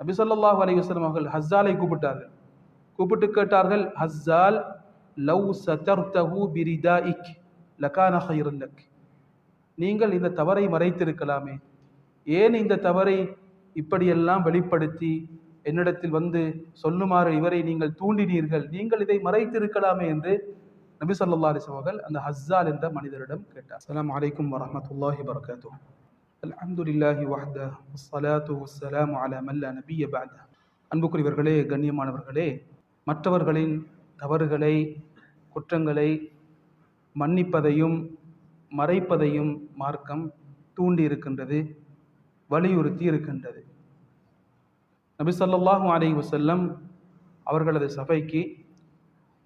நபிசல்லாஹு ஸல்லல்லாஹு அவர்கள் ஹஸ்ஸாலை கூப்பிட்டார்கள். கூப்பிட்டு கேட்டார்கள் ஹஸ்ஸால் லவ் சதர்தஹு பிரிதாஇக் லகான ஹைரன் லக். நீங்கள் இந்த தவறை மறைத்திருக்கலாமே. ஏன் இந்த தவறை இப்படியெல்லாம் வெளிப்படுத்தி என்னிடத்தில் வந்து சொல்லுமாறு இவரை நீங்கள் தூண்டினீர்கள்? நீங்கள் இதை மறைத்திருக்கலாமே என்று நபி சொல்லா அலைஹி அவர்கள் அந்த ஹஸ்ஸால் என்ற மனிதரிடம் கேட்டார். அலாம் அலைக்கும் வரஹ்மத்துல்லாஹி வபரகாத்துஹு. அல்ஹம்துலில்லாஹி வஹ்தஹ் வஸ்ஸலாத்து வஸ்ஸலாமு அலா மன் லா நபிய்ய பஅத. அன்புக்குரியவர்களே கண்ணியமானவர்களே மற்றவர்களின் தவறுகளை குற்றங்களை மன்னிப்பதையும் மறைப்பதையும் மார்க்கம் தூண்டி இருக்கின்றது வலியுறுத்தி இருக்கின்றது நபி ஸல்லல்லாஹு அலி வசல்லம் அவர்களது சபைக்கு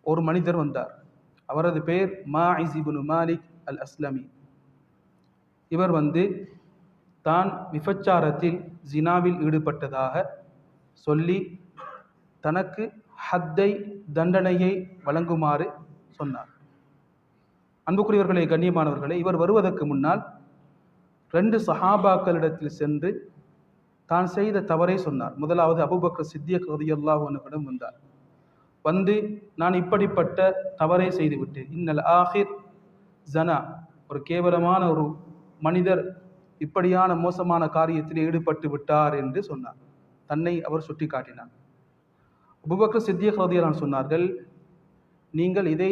ஒரு மனிதர் வந்தார். அவரது பெயர் மா இப்னு மாலிக் அல் அஸ்லமி. இவர் வந்து தான் விபச்சாரத்தில் ஜினாவில் ஈடுபட்டதாக சொல்லி தனக்கு ஹத்தை தண்டனையை வழங்குமாறு சொன்னார். அன்புக்குரியவர்களே கண்ணியமானவர்களே இவர் வருவதற்கு முன்னால் ரெண்டு சஹாபாக்களிடத்தில் சென்று தான் செய்த தவறை சொன்னார். முதலாவது அபுபக்கர் சித்தியக் ரதியல்லாஹு வந்தார். வந்து நான் இப்படிப்பட்ட தவறை செய்துவிட்டேன். இன்னல் ஆஹிர் ஜனா. ஒரு கேவலமான ஒரு மனிதர் இப்படியான மோசமான காரியத்தில் ஈடுபட்டு விட்டார் என்று சொன்னார். தன்னை அவர் சுட்டி காட்டினார் அபுபக்கர் சித்திய ரதியல்லான் சொன்னார்கள் நீங்கள் இதை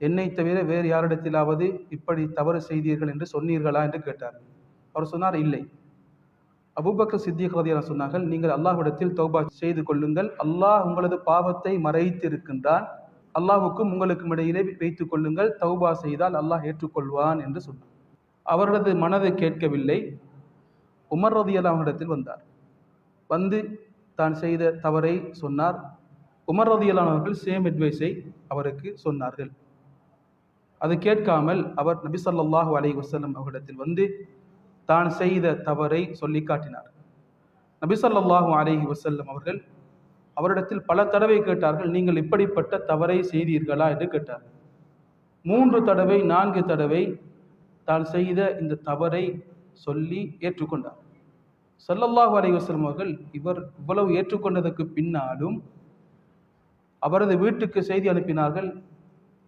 என்னை தவிர வேறு யாரிடத்திலாவது இப்படி தவறு செய்தீர்கள் என்று சொன்னீர்களா? என்று கேட்டார். அவர் சொன்னார் இல்லை. அபுபக்கர் சித்திய ரதியல்லாஹு சொன்னார்கள் நீங்கள் அல்லாஹ்விடத்தில் தௌபா செய்து கொள்ளுங்கள். அல்லாஹ் உங்களது பாவத்தை மறைத்திருக்கின்றான். அல்லாஹுக்கும் உங்களுக்கும் இடையிலே வைத்துக் கொள்ளுங்கள். தௌபா செய்தால் அல்லாஹ் ஏற்றுக்கொள்வான் என்று சொன்னார். அவரது மனதை கேட்கவில்லை. உமர் ரதியல்லாஹு இடத்தில் வந்தார். வந்து தான் செய்த தவறை சொன்னார். உமர் ரதியல்லாஹு அவர்கள் சேம் அட்வைஸை அவருக்கு சொன்னார்கள். அது கேட்காமல் அவர் நபி ஸல்லல்லாஹு அலைஹி வஸல்லம் அவரிடத்தில் வந்து தான் செய்த தவறை சொல்லி காட்டினார். நபி ஸல்லல்லாஹு அலைஹி வசல்லம் அவர்கள் அவரிடத்தில் பல தடவை கேட்டார்கள் நீங்கள் இப்படிப்பட்ட தவறை செய்தீர்களா? என்று கேட்டார். மூன்று தடவை நான்கு தடவை தான் செய்த இந்த தவறை சொல்லி ஏற்றுக்கொண்டார். ஸல்லல்லாஹு அலைவசம் அவர்கள் இவர் இவ்வளவு ஏற்றுக்கொண்டதற்கு பின்னாலும் அவரது வீட்டுக்கு செய்தி அனுப்பினார்கள்.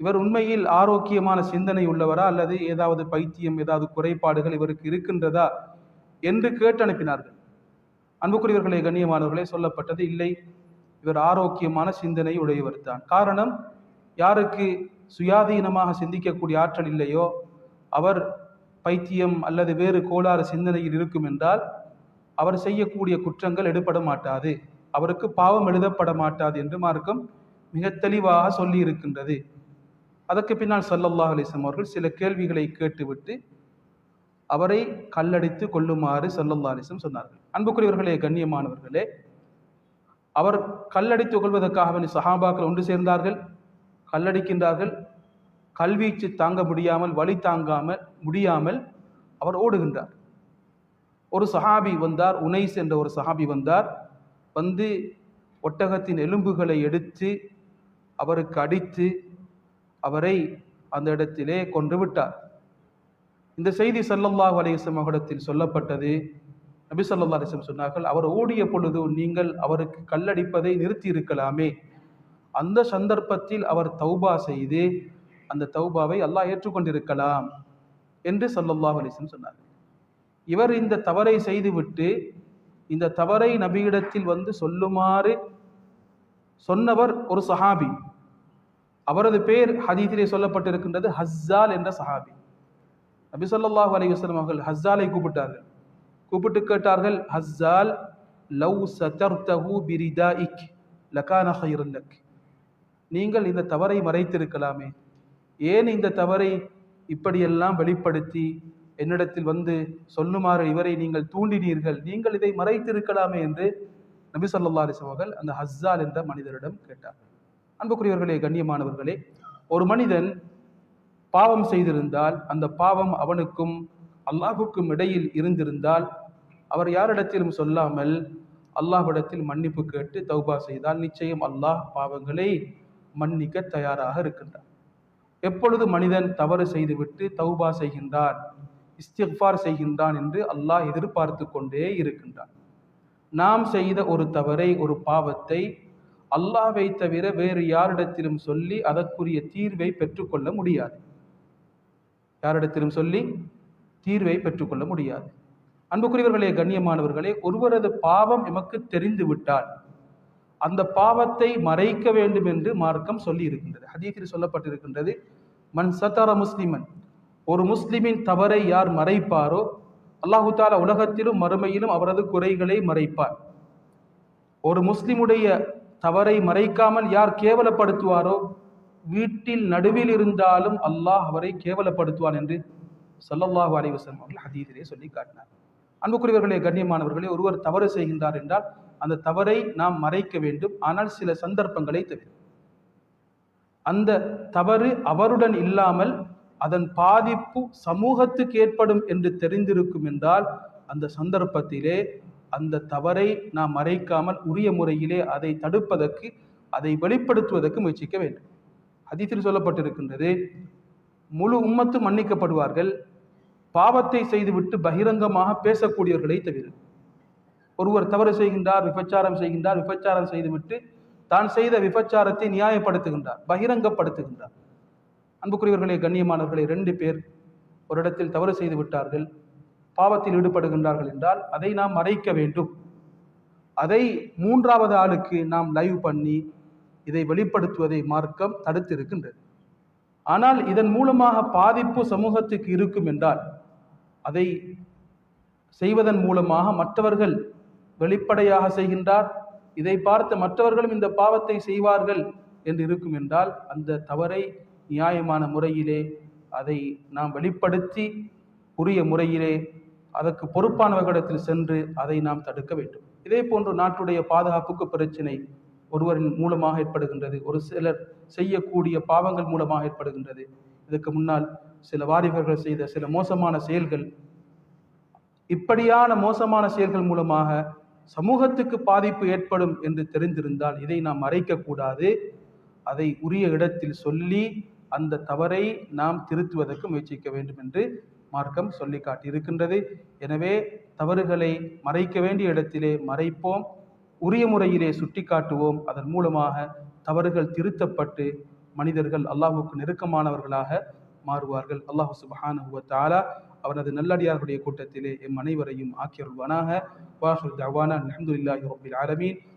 இவர் உண்மையில் ஆரோக்கியமான சிந்தனை உள்ளவரா அல்லது ஏதாவது பைத்தியம் ஏதாவது குறைபாடுகள் இவருக்கு இருக்கின்றதா என்று கேட்டு அனுப்பினார்கள். அன்புக்குரியவர்களே கண்ணியமானவர்களே சொல்லப்பட்டது இல்லை. இவர் ஆரோக்கியமான சிந்தனை உடையவர் தான். காரணம் யாருக்கு சுயாதீனமாக சிந்திக்கக்கூடிய ஆற்றல் இல்லையோ அவர் பைத்தியம் அல்லது வேறு கோளாறு சிந்தனையில் இருக்கும் என்றால் அவர் செய்யக்கூடிய குற்றங்கள் எடுபட மாட்டாது. அவருக்கு பாவம் எழுதப்பட மாட்டாது என்று மார்க்கம் மிக தெளிவாக சொல்லி இருக்கின்றது அதற்கு பின்னால் சல்லல்லாஹ் அலிஸ்லாம் அவர்கள் சில கேள்விகளை கேட்டுவிட்டு அவரை கல்லடித்து கொள்ளுமாறு சல்லல்லா அலிஸ்லம் சொன்னார்கள். அன்புக்குரியவர்களே கண்ணியமானவர்களே அவர் கல்லடித்து கொள்வதற்காக சஹாபாக்கள் ஒன்று சேர்ந்தார்கள் கல்லடிக்கின்றார்கள். கல்வீச்சு தாங்க முடியாமல் வழி தாங்காமல் முடியாமல் அவர் ஓடுகின்றார். ஒரு சஹாபி வந்தார் உனைஸ் என்ற ஒரு சஹாபி வந்தார். வந்து ஒட்டகத்தின் எலும்புகளை எடுத்து அவருக்கு அடித்து அவரை அந்த இடத்திலே கொன்று விட்டார். இந்த செய்தி சல்லல்லாஹு அலையம் அவரிடத்தில் சொல்லப்பட்டது. நபி சொல்லா அலிஸ்லம் சொன்னார்கள் அவர் ஓடிய பொழுது நீங்கள் அவருக்கு கல்லடிப்பதை நிறுத்தி இருக்கலாமே. அந்த சந்தர்ப்பத்தில் அவர் தௌபா செய்து அந்த தௌபாவை அல்லாஹ் ஏற்றுக்கொண்டிருக்கலாம் என்று சொல்லல்லாஹ் அலிசன் சொன்னார். இவர் இந்த தவறை செய்துவிட்டு இந்த தவறை நபியிடத்தில் வந்து சொல்லுமாறு சொன்னவர் ஒரு சஹாபி. அவரது பேர் ஹதீதிலே சொல்லப்பட்டிருக்கின்றது ஹஸ்ஸால் என்ற சஹாபி. நபி சொல்லாஹு அலைஹி வஸல்லம் அவர்கள் ஹஸ்ஸாலை கூப்பிட்டார்கள். கூப்பிட்டு கேட்டார்கள் ஹஸ்ஸால் லவ் சதர்தஹு பிரிதாஇக் லகான ஹைரன் லக். நீங்கள் இந்த தவறை மறைத்திருக்கலாமே. ஏன் இந்த தவறை இப்படியெல்லாம் வெளிப்படுத்தி என்னிடத்தில் வந்து சொல்லுமாறு இவரை நீங்கள் தூண்டினீர்கள்? நீங்கள் இதை மறைத்திருக்கலாமே என்று நபி ஸல்லல்லாஹு அலைஹி அந்த ஹஸ்ஸால் என்ற மனிதரிடம் கேட்டார். அன்புக்குரியவர்களே கண்ணியமானவர்களே ஒரு மனிதன் பாவம் செய்திருந்தால் அந்த பாவம் அவனுக்கும் அல்லாஹுக்கும் இடையில் இருந்திருந்தால் அவர் யாரிடத்திலும் சொல்லாமல் அல்லாஹ்விடத்தில் மன்னிப்பு கேட்டு தௌபா செய்தால் நிச்சயம் அல்லாஹ் பாவங்களை மன்னிக்க தயாராக இருக்கின்றார் எப்பொழுது மனிதன் தவறு செய்துவிட்டு தௌபா செய்கின்றான் இஸ்திஃபார் செய்கின்றான் என்று அல்லாஹ் எதிர்பார்த்து கொண்டே இருக்கின்றான். நாம் செய்த ஒரு தவறை ஒரு பாவத்தை அல்லாஹை தவிர வேறு யாரிடத்திலும் சொல்லி அதற்குரிய தீர்வை பெற்றுக்கொள்ள முடியாது. யாரிடத்திலும் சொல்லி தீர்வை பெற்றுக்கொள்ள முடியாது. அன்புக்குரியவர்களே கண்ணியமானவர்களே ஒருவரது பாவம் எமக்கு தெரிந்து விட்டால் அந்த பாவத்தை மறைக்க வேண்டும் என்று மார்க்கம் சொல்லி இருக்கின்றது ஹதீஸில் சொல்லப்பட்டிருக்கின்றது மன் சத்தார முஸ்லிமன் ஒரு முஸ்லிமின் தவறை யார் மறைப்பாரோ அல்லாஹு தாலா உலகத்திலும் மறுமையிலும் அவரது குறைகளை மறைப்பார். ஒரு முஸ்லிமுடைய தவறை மறைக்காமல் யார் கேவலப்படுத்துவாரோ வீட்டில் நடுவில் இருந்தாலும் அல்லாஹ் அவரை கேவலப்படுத்துவான் என்று சொல்லல்லாஹு அலைவசம் அவர்கள் ஹதீதிலே சொல்லி காட்டினார் அன்புக்குரியவர்களே கண்ணியமானவர்களே ஒருவர் தவறு செய்கின்றார் என்றால் அந்த தவறை நாம் மறைக்க வேண்டும். ஆனால் சில சந்தர்ப்பங்களை தவிர. அந்த தவறு அவருடன் இல்லாமல் அதன் பாதிப்பு சமூகத்துக்கு ஏற்படும் என்று தெரிந்திருக்கும் என்றால் அந்த சந்தர்ப்பத்திலே அந்த தவறை நாம் மறைக்காமல் உரிய முறையிலே அதை தடுப்பதற்கு அதை வெளிப்படுத்துவதற்கு முயற்சிக்க வேண்டும். அதித்தில் சொல்லப்பட்டிருக்கின்றது முழு உம்மத்து மன்னிக்கப்படுவார்கள். பாவத்தை செய்துவிட்டு பகிரங்கமாக பேசக்கூடியவர்களை தவிர. ஒருவர் தவறு செய்கின்றார் விபச்சாரம் செய்கின்றார் விபச்சாரம் செய்துவிட்டு தான் செய்த விபச்சாரத்தை நியாயப்படுத்துகின்றார் பகிரங்கப்படுத்துகின்றார். அன்புக்குரியவர்களே கண்ணியமானவர்களே ரெண்டு பேர் ஒரு இடத்தில் தவறு செய்து விட்டார்கள் பாவத்தில் ஈடுபடுகின்றார்கள் என்றால் அதை நாம் மறைக்க வேண்டும். அதை மூன்றாவது ஆளுக்கு நாம் லைவ் பண்ணி இதை வெளிப்படுத்துவதை மார்க்கம் தடுத்திருக்கின்றது. ஆனால் இதன் மூலமாக பாதிப்பு சமூகத்துக்கு இருக்கும் என்றால் அதை செய்வதன் மூலமாக மற்றவர்கள் வெளிப்படையாக செய்கின்றார். இதை பார்த்து மற்றவர்களும் இந்த பாவத்தை செய்வார்கள் என்று இருக்கும் என்றால் அந்த தவறை நியாயமான முறையிலே அதை நாம் வெளிப்படுத்தி உரிய முறையிலே அதற்கு பொறுப்பானவர்களிடத்தில் சென்று அதை நாம் தடுக்க வேண்டும். இதே போன்று நாட்டுடைய பாதுகாப்புக்கு பிரச்சனை ஒருவரின் மூலமாக ஏற்படுகின்றது ஒரு சிலர் செய்யக்கூடிய பாவங்கள் மூலமாக ஏற்படுகின்றது. இதுக்கு முன்னால் சில வாலிபர்கள் செய்த சில மோசமான செயல்கள் இப்படியான மோசமான செயல்கள் மூலமாக சமூகத்துக்கு பாதிப்பு ஏற்படும் என்று தெரிந்திருந்தால் இதை நாம் மறைக்கக்கூடாது. அதை உரிய இடத்தில் சொல்லி அந்த தவறை நாம் திருத்துவதற்கு முயற்சிக்க வேண்டும் என்று மார்க்கம் சொல்லி காட்டியிருக்கின்றது. எனவே தவறுகளை மறைக்க வேண்டிய இடத்திலே மறைப்போம். உரிய முறையிலே சுட்டி காட்டுவோம் அதன் மூலமாக தவறுகள் திருத்தப்பட்டு மனிதர்கள் அல்லாஹுக்கு நெருக்கமானவர்களாக மாறுவார்கள். அல்லாஹு சுபஹானஹு தாலா அவரது நல்லடியார்களுடைய கூட்டத்திலே எம் அனைவரையும் ஆக்கியருள்வானாக. வாஹுர் தவானா அல்ஹம்துலில்லாஹி ரபில் ஆலமீன்.